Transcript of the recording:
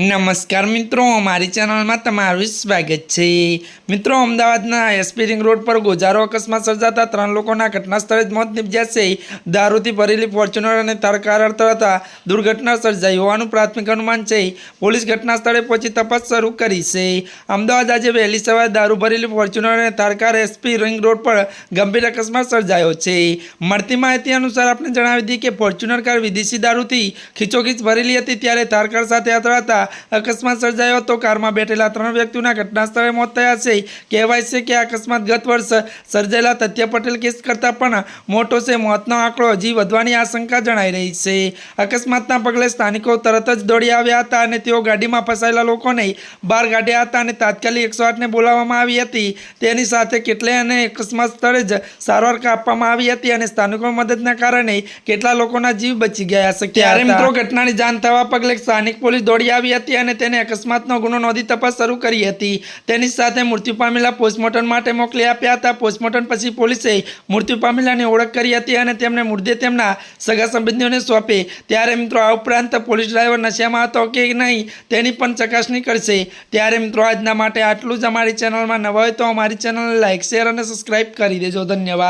નમસ્કાર મિત્રો અમારી ચેનલમાં તમારું સ્વાગત છે. મિત્રો, અમદાવાદના એસપી રિંગ રોડ પર ગોજારો અકસ્માત સર્જાતા ત્રણ લોકોના ઘટના સ્થળે જ મોત નિપજ્યા છે. દારૂથી ભરેલી ફોર્ચ્યુનર અને તરકાર હતા દુર્ઘટના સર્જાઈ હોવાનું પ્રાથમિક અનુમાન છે. પોલીસ ઘટના સ્થળે પહોંચી તપાસ શરૂ કરી છે. અમદાવાદ આજે વહેલી સવારે દારૂ ભરેલી ફોર્ચ્યુનર અને તારકાર એસપી રિંગ રોડ પર ગંભીર અકસ્માત સર્જાયો છે. મળતી માહિતી અનુસાર આપણે જણાવી હતી કે ફોર્ચ્યુનર કાર વિદેશી દારૂથી ખીચોખીચ ભરેલી હતી, ત્યારે તારકાર સાથે અથડાતા અકસ્માત સર્જાયો હતો. કારમાં બેઠેલા ત્રણ વ્યક્તિઓના ઘટના સ્થળે મોત થયા છે. કહેવાય છે કે આ અકસ્માત ગત વર્ષ સર્જાયેલા તથ્ય પટેલ કેસ કરતાં પણ મોટો છે. મોતનો આંકડો હજી વધવાની આશંકા જણાઈ રહી છે. અકસ્માતના પગલે સ્થાનિકો તરત જ દોડી આવ્યા હતા અને તેઓ ગાડીમાં ફસાયેલા લોકોને બહાર કાઢ્યા હતા અને તાત્કાલિક એકસો આઠને બોલાવવામાં આવી હતી. તેની સાથે કેટલાય અને અકસ્માત સ્થળે જ સારવાર આપવામાં આવી હતી અને સ્થાનિકો મદદના કારણે કેટલા લોકોના જીવ બચી ગયા છે ત્યારે મિત્રો ઘટનાની જાણ થવા પગલે સ્થાનિક પોલીસ દોડી આવી હતી અને તેને અકસ્માતનો ગુનો નોંધી તપાસ શરૂ કરી હતી. તેની સાથે મૃત્યુ પામેલા પોસ્ટમોર્ટમ માટે મોકલી આપ્યા હતા. પોસ્ટમોર્ટમ પછી પોલીસે મૃત્યુ પામેલાની ઓળખ કરી હતી અને તેમને મૃતદેહ તેમના સગા સંબંધીઓને સોંપે. ત્યારે મિત્રો, આ ઉપરાંત પોલીસ ડ્રાઈવર નશામાં હતો કે નહીં, તેની પણ ચકાસણી કરશે. ત્યારે મિત્રો, આજના માટે આટલું જ અમારી ચેનલમાં નવા હોય તો અમારી ચેનલને લાઇક શેર અને સબસ્ક્રાઈબ કરી દેજો. ધન્યવાદ.